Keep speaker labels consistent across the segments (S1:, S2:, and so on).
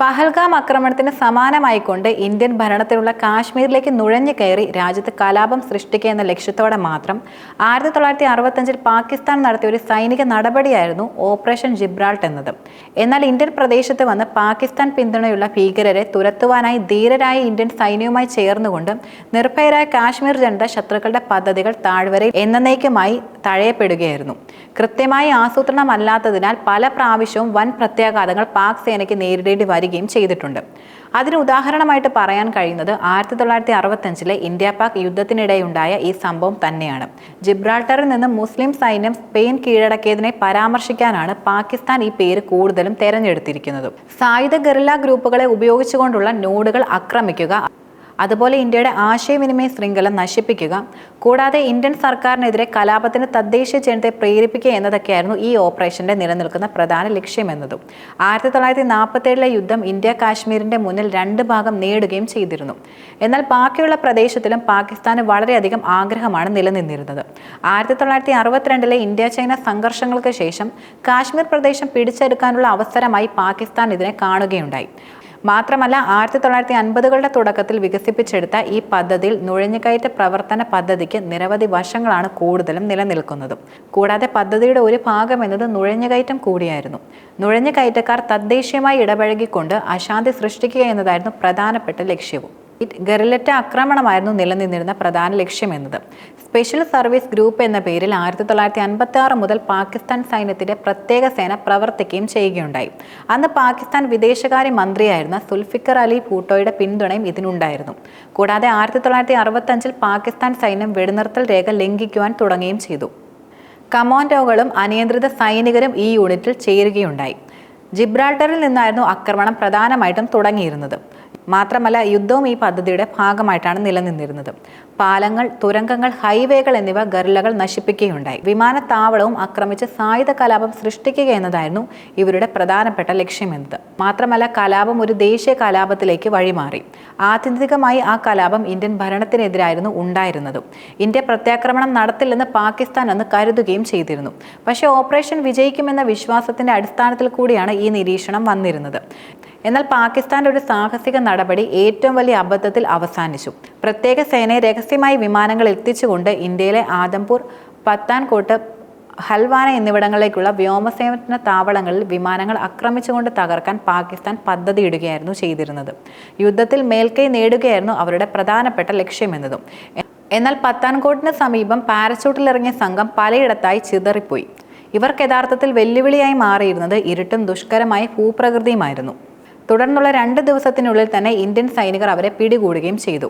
S1: പഹൽഗാം ആക്രമണത്തിന് സമാനമായിക്കൊണ്ട് ഇന്ത്യൻ ഭരണത്തിലുള്ള കാശ്മീരിലേക്ക് നുഴഞ്ഞു കയറി രാജ്യത്ത് കലാപം സൃഷ്ടിക്കുക എന്ന ലക്ഷ്യത്തോടെ മാത്രം ആയിരത്തി തൊള്ളായിരത്തി അറുപത്തഞ്ചിൽ പാകിസ്ഥാൻ നടത്തിയ ഒരു സൈനിക നടപടിയായിരുന്നു ഓപ്പറേഷൻ ജിബ്രാൾട്ട് എന്നത്. എന്നാൽ ഇന്ത്യൻ പ്രദേശത്ത് വന്ന് പാകിസ്ഥാൻ പിന്തുണയുള്ള ഭീകരരെ തുരത്തുവാനായി ധീരരായ ഇന്ത്യൻ സൈന്യവുമായി ചേർന്നുകൊണ്ട് നിർഭയരായ കാശ്മീർ ജനത ശത്രുക്കളുടെ പദ്ധതികൾ താഴ്വരയിൽ എന്നേക്കുമായി തഴയപ്പെടുകയായിരുന്നു. കൃത്യമായി ആസൂത്രണമല്ലാത്തതിനാൽ പല പ്രാവശ്യവും വൻ പ്രത്യാഘാതങ്ങൾ പാക് സേനയ്ക്ക് നേരിടേണ്ടി വരികയും ചെയ്തിട്ടുണ്ട്. അതിന് ഉദാഹരണമായിട്ട് പറയാൻ കഴിയുന്നത് ആയിരത്തി തൊള്ളായിരത്തി അറുപത്തഞ്ചിലെ ഇന്ത്യ പാക് യുദ്ധത്തിനിടെയുണ്ടായ ഈ സംഭവം തന്നെയാണ്. ജിബ്രാൾട്ടറിൽ നിന്ന് മുസ്ലിം സൈന്യം സ്പെയിൻ കീഴടക്കിയതിനെ പരാമർശിക്കാനാണ് പാകിസ്ഥാൻ ഈ പേര് കൂടുതലും തെരഞ്ഞെടുത്തിരിക്കുന്നത്. സായുധ ഗറില്ല ഗ്രൂപ്പുകളെ ഉപയോഗിച്ചുകൊണ്ടുള്ള നോഡുകൾ ആക്രമിക്കുക അതുപോലെ ഇന്ത്യയുടെ ആശയവിനിമയ ശൃംഖല നശിപ്പിക്കുക കൂടാതെ ഇന്ത്യൻ സർക്കാരിനെതിരെ കലാപത്തിന് തദ്ദേശ ജനത്തെ പ്രേരിപ്പിക്കുക എന്നതൊക്കെയായിരുന്നു ഈ ഓപ്പറേഷന്റെ നിലനിൽക്കുന്ന പ്രധാന ലക്ഷ്യമെന്നതും. ആയിരത്തി തൊള്ളായിരത്തി നാൽപ്പത്തേഴിലെ യുദ്ധം ഇന്ത്യ കാശ്മീരിന്റെ മുന്നിൽ രണ്ട് ഭാഗം നേടുകയും ചെയ്തിരുന്നു. എന്നാൽ ബാക്കിയുള്ള പ്രദേശത്തിലും പാകിസ്ഥാന് വളരെയധികം ആഗ്രഹമാണ് നിലനിന്നിരുന്നത്. ആയിരത്തി തൊള്ളായിരത്തി അറുപത്തിരണ്ടിലെ ഇന്ത്യ ചൈന സംഘർഷങ്ങൾക്ക് ശേഷം കാശ്മീർ പ്രദേശം പിടിച്ചെടുക്കാനുള്ള അവസരമായി പാകിസ്ഥാൻ ഇതിനെ കാണുകയുണ്ടായി. മാത്രമല്ല ആയിരത്തി തൊള്ളായിരത്തി അൻപതുകളുടെ തുടക്കത്തിൽ വികസിപ്പിച്ചെടുത്ത ഈ പദ്ധതിയിൽ നുഴഞ്ഞുകയറ്റ പ്രവർത്തന പദ്ധതിക്ക് നിരവധി വശങ്ങളാണ് കൂടുതലും നിലനിൽക്കുന്നതും. കൂടാതെ പദ്ധതിയുടെ ഒരു ഭാഗം എന്നത് നുഴഞ്ഞുകയറ്റം കൂടിയായിരുന്നു. നുഴഞ്ഞുകയറ്റക്കാർ തദ്ദേശീയമായി ഇടപഴകിക്കൊണ്ട് അശാന്തി സൃഷ്ടിക്കുക എന്നതായിരുന്നു പ്രധാനപ്പെട്ട ലക്ഷ്യവും. ഗറിലറ്റ ആക്രമണമായിരുന്നു നിലനിന്നിരുന്ന പ്രധാന ലക്ഷ്യമെന്നത് സ്പെഷ്യൽ സർവീസ് ഗ്രൂപ്പ് എന്ന പേരിൽ ആയിരത്തി തൊള്ളായിരത്തി അൻപത്തി ആറ് മുതൽ പാകിസ്ഥാൻ സൈന്യത്തിന്റെ പ്രത്യേക സേന പ്രവർത്തിക്കുകയും ചെയ്യുകയുണ്ടായി. അന്ന് പാകിസ്ഥാൻ വിദേശകാര്യ മന്ത്രിയായിരുന്ന സുൽഫിക്കർ അലി ഭൂട്ടോയുടെ പിന്തുണയും ഇതിനുണ്ടായിരുന്നു. കൂടാതെ ആയിരത്തി തൊള്ളായിരത്തി അറുപത്തഞ്ചിൽ പാകിസ്ഥാൻ സൈന്യം വെടിനിർത്തൽ രേഖ ലംഘിക്കുവാൻ തുടങ്ങുകയും ചെയ്തു. കമാൻഡോകളും അനിയന്ത്രിത സൈനികരും ഈ യൂണിറ്റിൽ ചേരുകയുണ്ടായി. ജിബ്രാൾട്ടറിൽ നിന്നായിരുന്നു ആക്രമണം പ്രധാനമായിട്ടും തുടങ്ങിയിരുന്നത്. മാത്രമല്ല യുദ്ധവും ഈ പദ്ധതിയുടെ ഭാഗമായിട്ടാണ് നിലനിന്നിരുന്നത്. പാലങ്ങൾ തുരങ്കങ്ങൾ ഹൈവേകൾ എന്നിവ ഗറില്ലകൾ നശിപ്പിക്കുകയുണ്ടായി. വിമാനത്താവളവും ആക്രമിച്ച് സായുധ കലാപം സൃഷ്ടിക്കുക എന്നതായിരുന്നു ഇവരുടെ പ്രധാനപ്പെട്ട ലക്ഷ്യമെന്നത് മാത്രമല്ല കലാപം ഒരു ദേശീയ കലാപത്തിലേക്ക് വഴിമാറി. ആത്യന്തികമായി ആ കലാപം ഇന്ത്യൻ ഭരണത്തിനെതിരായിരുന്നു ഉണ്ടായിരുന്നത്. ഇന്ത്യ പ്രത്യാക്രമണം നടത്തില്ലെന്ന് പാകിസ്ഥാൻ അന്ന് കരുതുകയും ചെയ്തിരുന്നു. പക്ഷേ ഓപ്പറേഷൻ വിജയിക്കുമെന്ന വിശ്വാസത്തിന്റെ അടിസ്ഥാനത്തിൽ കൂടിയാണ് ഈ നിരീക്ഷണം വന്നിരുന്നത്. എന്നാൽ പാകിസ്ഥാന്റെ ഒരു സാഹസിക നടപടി ഏറ്റവും വലിയ അബദ്ധത്തിൽ അവസാനിച്ചു. പ്രത്യേക സേനയെ രഹസ്യമായി വിമാനങ്ങൾ എത്തിച്ചുകൊണ്ട് ഇന്ത്യയിലെ ആദംപൂർ പത്താൻകോട്ട് ഹൽവാന എന്നിവിടങ്ങളിലേക്കുള്ള വ്യോമസേന താവളങ്ങളിൽ വിമാനങ്ങൾ ആക്രമിച്ചുകൊണ്ട് തകർക്കാൻ പാകിസ്ഥാൻ പദ്ധതിയിടുകയായിരുന്നു ചെയ്തിരുന്നത്. യുദ്ധത്തിൽ മേൽക്കൈ നേടുകയായിരുന്നു അവരുടെ പ്രധാനപ്പെട്ട ലക്ഷ്യമെന്നതും. എന്നാൽ പത്താൻകോട്ടിന് സമീപം പാരച്യൂട്ടിലിറങ്ങിയ സംഘം പലയിടത്തായി ചിതറിപ്പോയി. ഇവർക്ക് യഥാർത്ഥത്തിൽ വെല്ലുവിളിയായി മാറിയിരുന്നത് ഇരുട്ടും ദുഷ്കരമായ ഭൂപ്രകൃതിയുമായിരുന്നു. തുടർന്നുള്ള രണ്ട് ദിവസത്തിനുള്ളിൽ തന്നെ ഇന്ത്യൻ സൈനികർ അവരെ പിടികൂടുകയും ചെയ്തു.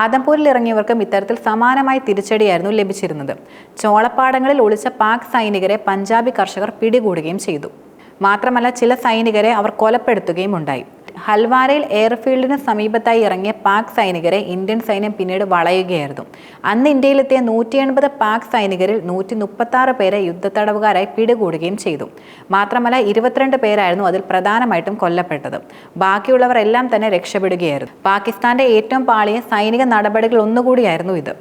S1: ആദംപൂരിൽ ഇറങ്ങിയവർക്കും ഇത്തരത്തിൽ സമാനമായ തിരിച്ചടിയായിരുന്നു ലഭിച്ചിരുന്നത്. ചോളപ്പാടങ്ങളിൽ ഒളിച്ച പാക് സൈനികരെ പഞ്ചാബി കർഷകർ പിടികൂടുകയും ചെയ്തു. മാത്രമല്ല ചില സൈനികരെ അവർ കൊലപ്പെടുത്തുകയും ഉണ്ടായി. ഹൽവാരയിൽ എയർഫീൽഡിന് സമീപത്തായി ഇറങ്ങിയ പാക് സൈനികരെ ഇന്ത്യൻ സൈന്യം പിന്നീട് വളയുകയായിരുന്നു. അന്ന് ഇന്ത്യയിലെത്തിയ നൂറ്റി എൺപത് പാക് സൈനികരിൽ നൂറ്റി മുപ്പത്തി പേരെ യുദ്ധത്തടവുകാരായി പിടികൂടുകയും ചെയ്തു. മാത്രമല്ല ഇരുപത്തിരണ്ട് പേരായിരുന്നു അതിൽ പ്രധാനമായിട്ടും കൊല്ലപ്പെട്ടത്. ബാക്കിയുള്ളവർ എല്ലാം തന്നെ രക്ഷപ്പെടുകയായിരുന്നു. പാകിസ്ഥാന്റെ ഏറ്റവും പാളിയ സൈനിക നടപടികൾ ഒന്നുകൂടിയായിരുന്നു ഇത്.